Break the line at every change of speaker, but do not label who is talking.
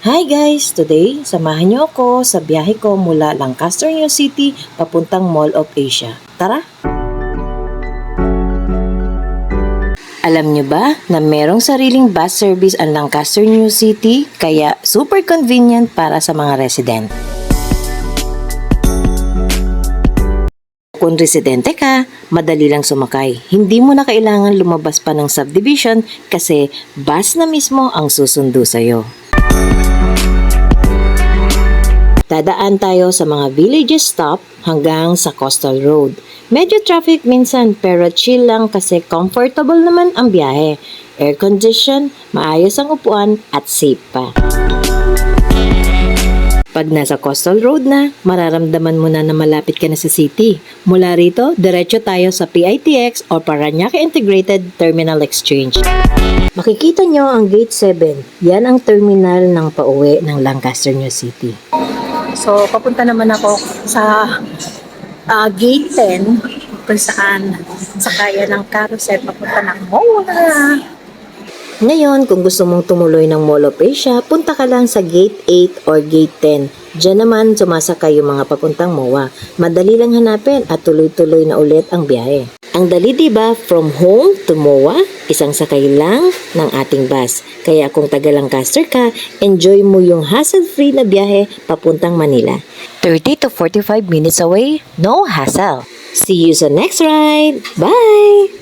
Hi guys! Today, samahan niyo ako sa biyahe ko mula Lancaster, New City papuntang Mall of Asia. Tara! Alam niyo ba na merong sariling bus service ang Lancaster, New City kaya super convenient para sa mga resident. Kung residente ka, madali lang sumakay. Hindi mo na kailangan lumabas pa ng subdivision kasi bus na mismo ang susundo sa'yo. Dadaan tayo sa mga villages stop hanggang sa coastal road. Medyo traffic minsan pero chill lang kasi comfortable naman ang biyahe. Air condition, maayos ang upuan at safe pa. Pag nasa coastal road na, mararamdaman mo na na malapit ka na sa city. Mula rito, diretso tayo sa PITX o Paranaque Integrated Terminal Exchange. Makikita nyo ang Gate 7. Yan ang terminal ng pauwi ng Lancaster, New City.
So, papunta naman ako sa ah, gate 10 kung saan sakaya ng carousel papunta ng MOA.
Ngayon, kung gusto mong tumuloy ng Mall of punta ka lang sa Gate 8 or Gate 10. Diyan naman sumasakay yung mga papuntang MOA. Madali lang hanapin at tuloy-tuloy na ulit ang biyahe. Ang dali diba from home to MOA, isang sakay lang ng ating bus. Kaya kung taga Lancaster ka, enjoy mo yung hassle-free na biyahe papuntang Manila. 30 to 45 minutes away, no hassle. See you sa next ride. Bye!